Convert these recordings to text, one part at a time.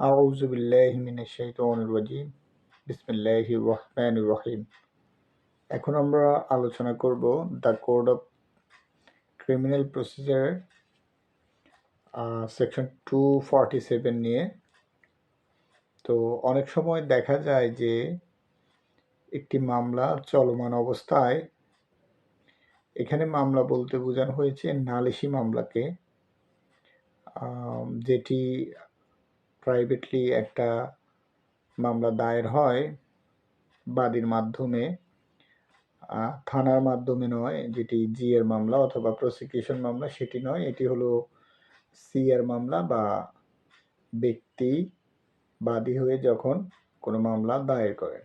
أعوذ بالله من الشيطان الرجيم بسم الله الرحمن الرحيم এখন আমরা আলোচনা করব the code of criminal procedure section two forty seven নিয়ে তো অনেক সময় দেখা যায় যে একটি মামলা চলমান অবস্থায় এখানে মামলা বলতে বোঝানো হয়েছে নালিশি মামলাকে যেটি প্রাইভেটলি একটা মামলা দায়ের হয় বাদীর মাধ্যমে থানার মাধ্যমে নয়, যেটি জি এর মামলা অথবা প্রসিকিউশন মামলা সেটি নয়, এটি হলো সি এর মামলা বা ব্যক্তি বাদী হয়ে যখন কোনো মামলা দায়ের করেন।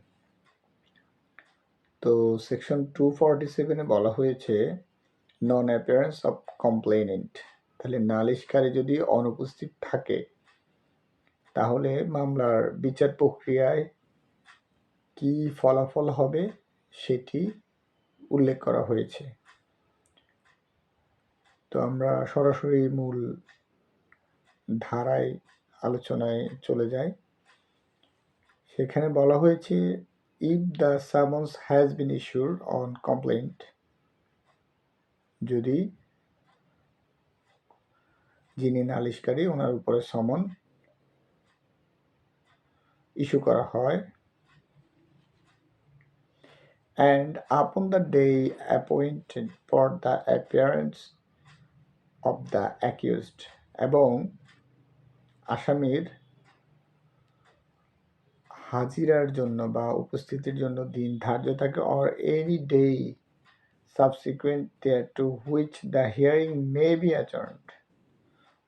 তো সেকশন টু ফর্টি সেভেনে বলা হয়েছে নন অ্যাপিয়ারেন্স অফ কমপ্লেনেন্ট তাহলে নালিশকারী যদি অনুপস্থিত থাকে তাহলে মামলার বিচার প্রক্রিয়ায় কি ফলাফল হবে সেটি উল্লেখ করা হয়েছে। তো আমরা সরাসরি মূল ধারায়, আলোচনায় চলে যাই। সেখানে বলা হয়েছে if the summons has been issued on complaint যদি যিনি নালিশকারী, ওনার উপরে সমন ইস্যু করা হয়। And upon the day appointed for the appearance of the accused এবং আসামির হাজিরার জন্য বা উপস্থিতির জন্য দিন ধার্য থাকে or any day subsequent thereto which the hearing may be adjourned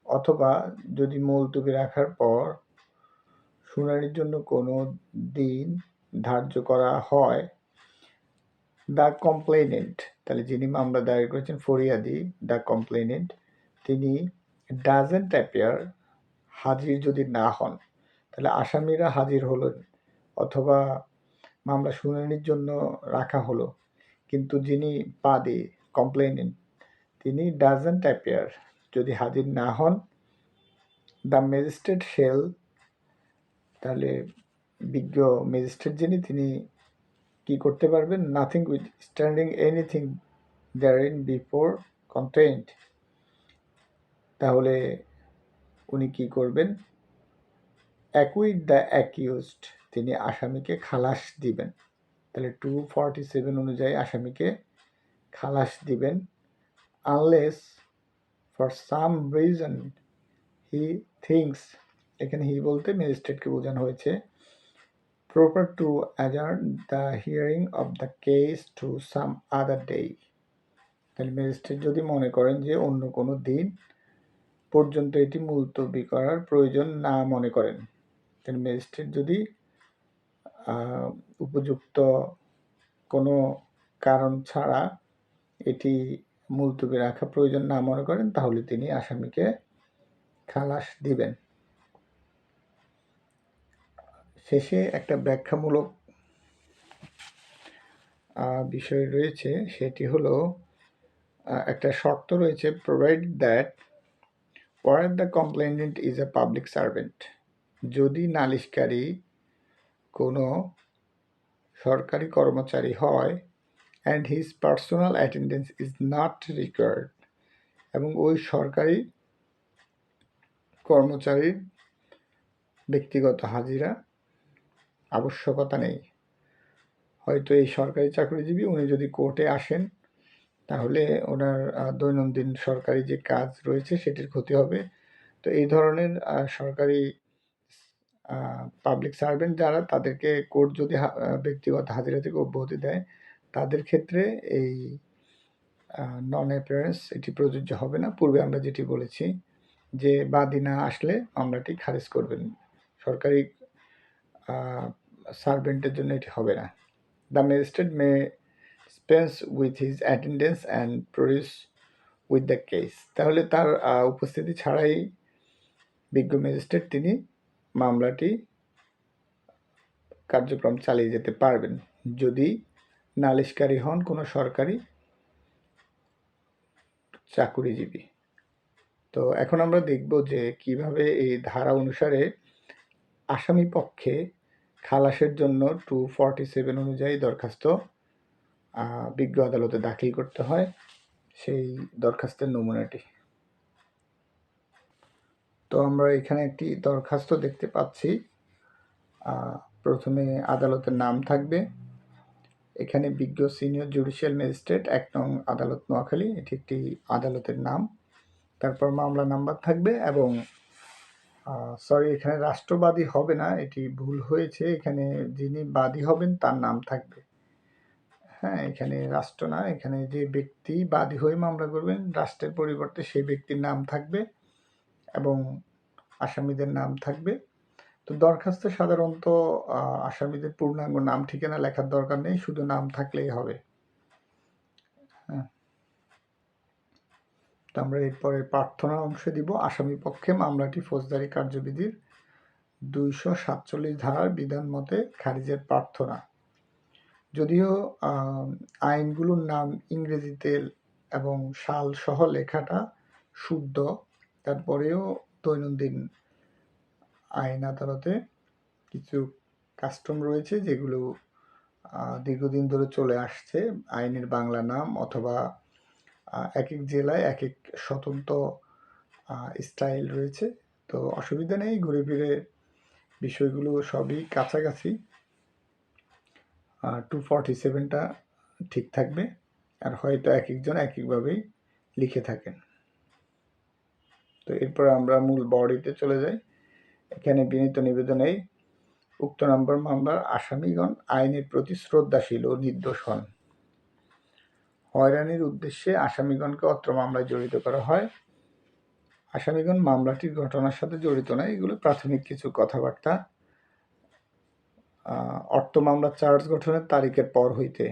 অথবা যদি মুলতুবি রাখার পর শুনানির জন্য কোনো দিন ধার্য করা হয়। দ্য কমপ্লেনেন্ট তাহলে যিনি মামলা দায়ের করেছেন ফরিয়াদি দ্য কমপ্লেনেন্ট তিনি ডাজেন্ট অ্যাপিয়ার হাজির যদি না হন, তাহলে আসামিরা হাজির হলেন অথবা মামলা শুনানির জন্য রাখা হলো। কিন্তু যিনি বাদী কমপ্লেনেন্ট তিনি ডাজেন্ট অ্যাপিয়ার যদি হাজির না হন দ্য ম্যাজিস্ট্রেট শেল তাহলে বিজ্ঞ ম্যাজিস্ট্রেট যিনি, তিনি কি করতে পারবেন? Notwithstanding anything there in before contained তাহলে উনি কি করবেন? অ্যাকুইট দ্য অ্যাকিউজড তিনি আসামিকে খালাস দিবেন। তাহলে টু ফর্টি সেভেন অনুযায়ী আসামিকে খালাস দিবেন। Unless for some reason he thinks এখানে হি বলতে ম্যাজিস্ট্রেটকে বোঝানো হয়েছে। Proper to adjourn the hearing of the case to some other day তাহলে ম্যাজিস্ট্রেট যদি মনে করেন যে অন্য কোনো দিন পর্যন্ত এটি মুলতবি করার প্রয়োজন না মনে করেন, তাহলে ম্যাজিস্ট্রেট যদি উপযুক্ত কোনো কারণ ছাড়া এটি মুলতবি রাখা প্রয়োজন না মনে করেন, তাহলে তিনি আসামিকে খালাস দিবেন। শেষে একটা ব্যাখ্যামূলক বিষয় রয়েছে। সেটি হলো একটা শর্ত রয়েছে provide that where the complainant is a public servant যদি নালিশকারী কোনো সরকারি কর্মচারী হয় and his personal attendance is not required এবং ওই সরকারি কর্মচারীর ব্যক্তিগত হাজিরা আবশ্যকতা নেই। হয়তো এই সরকারি চাকরিজীবী উনি যদি কোর্টে আসেন, তাহলে ওনার দৈনন্দিন সরকারি যে কাজ রয়েছে সেটির ক্ষতি হবে। তো এই ধরনের সরকারি পাবলিক সার্ভেন্ট যারা তাদেরকে কোর্ট যদি ব্যক্তিগত হাজিরা থেকে অব্যাহতি দেয়, তাদের ক্ষেত্রে এই নন অ্যাপিয়ারেন্স এটি প্রযোজ্য হবে না। পূর্বে আমরা যেটি বলেছি যে বাদী না আসলে মামলাটি খারিজ করবেন। সরকারি সার্ভেন্টের জন্য এটি হবে না। The magistrate may dispense with his attendance and proceed with the case তাহলে তার উপস্থিতি ছাড়াই বিজ্ঞ ম্যাজিস্ট্রেট তিনি মামলাটি, কার্যক্রম চালিয়ে যেতে পারবেন। যদি নালিশকারী হন কোনো সরকারি চাকুরিজীবী। তো এখন আমরা দেখব যে কীভাবে এই ধারা অনুসারে আসামি পক্ষে খালাসের জন্য টু ফর্টি সেভেন অনুযায়ী দরখাস্ত বিজ্ঞ আদালতে দাখিল করতে হয় সেই দরখাস্তের নমুনাটি। তো আমরা এখানে একটি দরখাস্ত দেখতে পাচ্ছি প্রথমে আদালতের নাম থাকবে। এখানে বিজ্ঞ সিনিয়র জুডিশিয়াল ম্যাজিস্ট্রেট, এক নং আদালত নোয়াখালী, এটি একটি আদালতের নাম। তারপর মামলা নাম্বার থাকবে এবং সরি এখানে রাষ্ট্রবাদী হবে না, এটি ভুল হয়েছে। এখানে যিনি বাদী হবেন, তার নাম থাকবে। হ্যাঁ এখানে রাষ্ট্র না, এখানে যে ব্যক্তি বাদী হয়ে মামলা করবেন, রাষ্ট্রের পরিবর্তে সেই ব্যক্তির নাম থাকবে এবং আসামিদের নাম থাকবে। তো দরখাস্তে সাধারণত আসামিদের পূর্ণাঙ্গ নাম ঠিকানা লেখার দরকার নেই, শুধু নাম থাকলেই হবে হ্যাঁ আমরা এরপরে প্রার্থনা অংশে দিব। আসামি পক্ষে মামলাটি ফৌজদারি কার্যবিধির দুইশো সাতচল্লিশ ধারার বিধান মতে খারিজের প্রার্থনা। যদিও আইনগুলোর নাম ইংরেজিতে এবং সাল সহ লেখাটা শুদ্ধ, তারপরেও দৈনন্দিন আইন আদালতে কিছু কাস্টম রয়েছে যেগুলো দীর্ঘদিন ধরে চলে আসছে। আইনের বাংলা নাম অথবা এক এক জেলায় এক এক স্বতন্ত্র স্টাইল রয়েছে। তো অসুবিধা নেই, ঘুরে ফিরে বিষয়গুলো সবই কাছাকাছি। টু ফর্টি সেভেনটা ঠিক থাকবে আর হয়তো এক একজন এক একভাবেই লিখে থাকেন। তো এরপর আমরা মূল বডিতে চলে যাই। এখানে বিনীত নিবেদন এই উক্ত নম্বর মামলার আসামিগণ আইনের প্রতি শ্রদ্ধাশীল ও নির্দোষ হন। হয়রানির উদ্দেশ্যে আসামিগণকে অত্র মামলায় জড়িত করা হয়। আসামিগণ মামলাটির ঘটনার সাথে জড়িত নয়, এগুলো প্রাথমিক কিছু কথাবার্তা। অর্থ মামলা চার্জ গঠনের তারিখের পর হইতে।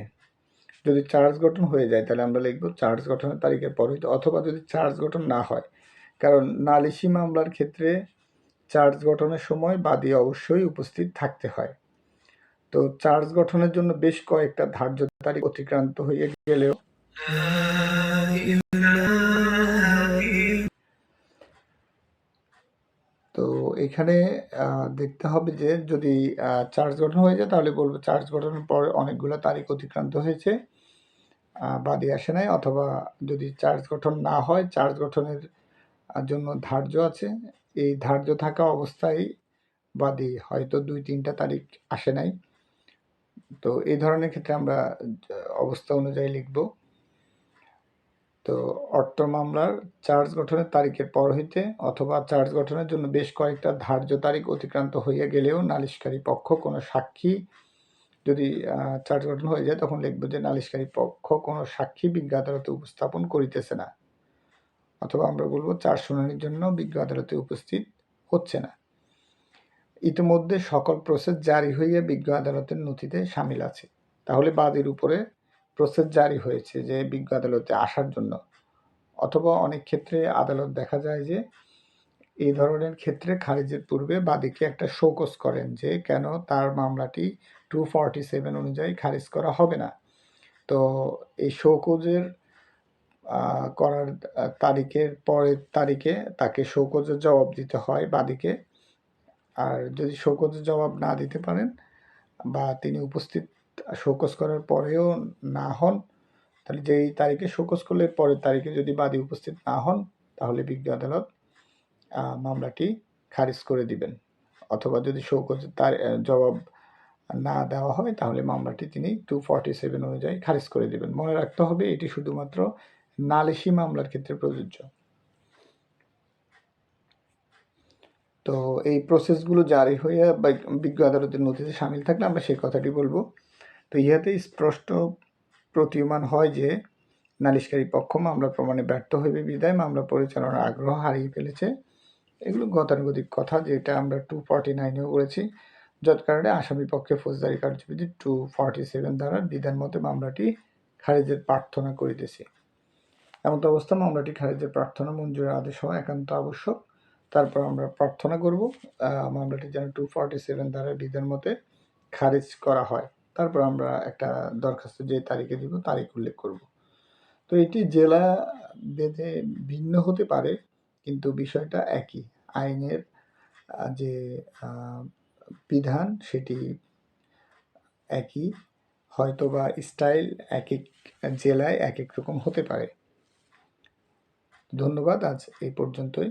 যদি চার্জ গঠন হয়ে যায়, তাহলে আমরা লিখব চার্জ গঠনের তারিখের পর হইতে, অথবা যদি চার্জ গঠন না হয়। কারণ নালিশি মামলার ক্ষেত্রে চার্জ গঠনের সময় বাদী অবশ্যই উপস্থিত থাকতে হয়। তো চার্জ গঠনের জন্য বেশ কয়েকটা ধার্য তারিখ অতিক্রান্ত হয়ে গেলেও। তো এখানে দেখতে হবে যে যদি চার্জ গঠন হয়ে যায় তাহলে বলব চার্জ গঠনের পর অনেকগুলো তারিখ অতিক্রান্ত হয়েছে। বাদী আসে নাই অথবা যদি চার্জ গঠন না হয়, চার্জ গঠনের জন্য ধার্য আছে। এই ধার্য থাকা অবস্থায় বাদে হয়তো দুই তিনটা তারিখ আসে নাই। তো এই ধরনের ক্ষেত্রে আমরা অবস্থা অনুযায়ী লিখব। তো অর্থ মামলার চার্জ গঠনের তারিখের পর হইতে অথবা চার্জ গঠনের জন্য বেশ কয়েকটা ধার্য তারিখ অতিক্রান্ত হইয়া গেলেও নালিশকারী পক্ষ কোনো সাক্ষী যদি চার্জ গঠন হয়ে যায়, তখন লিখব যে নালিশকারী পক্ষ কোনো সাক্ষী বিজ্ঞ আদালতে উপস্থাপন করিতেছে না। অথবা আমরা বলব চার শুনানির জন্য বিজ্ঞ আদালতে উপস্থিত হচ্ছে না। ইতিমধ্যে সকল প্রসেস জারি হইয়া বিজ্ঞ আদালতের নথিতে সামিল আছে। তাহলে বাদীর উপরে প্রসেস জারি হয়েছে যে বিজ্ঞ আদালতে আসার জন্য। অথবা অনেক ক্ষেত্রে আদালত দেখা যায় যে এই ধরনের ক্ষেত্রে খারিজের পূর্বে বাদীকে একটা শোকস করেন যে কেন তার মামলাটি টু ফর্টি সেভেন অনুযায়ী খারিজ করা হবে না। তো এই শোকজের করার তারিখের পরের তারিখে তাকে শোকজের জবাব দিতে হয় বাদীকে। আর যদি শোকজের জবাব না দিতে পারেন বা তিনি উপস্থিত শোকজ করার পরেও না হন, তাহলে যেই তারিখে শোকজ করলে পরের তারিখে যদি বাদী উপস্থিত না হন, তাহলে বিজ্ঞ আদালত মামলাটি খারিজ করে দিবেন। অথবা যদি শোকজ তার জবাব না দেওয়া হয়, তাহলে মামলাটি তিনি টু ফর্টি সেভেন অনুযায়ী খারিজ করে দিবেন। মনে রাখতে হবে এটি শুধুমাত্র নালিশি মামলার ক্ষেত্রে প্রযোজ্য। তো এই প্রসেসগুলো জারি বা বিজ্ঞ আদালতের নথিতে সামিল থাকলে আমরা সেই কথাটি বলব। তো ইহাতে স্পষ্ট প্রতীয়মান হয় যে, নালিশকারী পক্ষ মামলা প্রমাণে ব্যর্থ হইবে, বিদায় মামলা পরিচালনার আগ্রহ হারিয়ে ফেলেছে। এগুলো গতানুগতিক কথা যেটা আমরা টু ফর্টি নাইনেও করেছি যত কারণে আসামি পক্ষে ফৌজদারি কার্যবিধি টু ফর্টি সেভেন দ্বারা বিধান মতে মামলাটি খারিজের প্রার্থনা করিতেছি। এমন তো অবস্থা, মামলাটি খারিজের প্রার্থনা মঞ্জুরের আদেশ হওয়া একান্ত আবশ্যক। তারপর আমরা প্রার্থনা করব মামলাটি যেন টু ফর্টি সেভেন দ্বারা বিধান মতে খারিজ করা হয়। তারপর আমরা একটা দরখাস্ত যে তারিখে দিব তারিখ উল্লেখ করব। তো এটি জেলা ভেদে ভিন্ন হতে পারে, কিন্তু বিষয়টা একই। আইনের যে বিধান সেটি একই, হয়তোবা স্টাইল এক এক জেলায় এক এক রকম হতে পারে। ধন্যবাদ, আজ এই পর্যন্তই।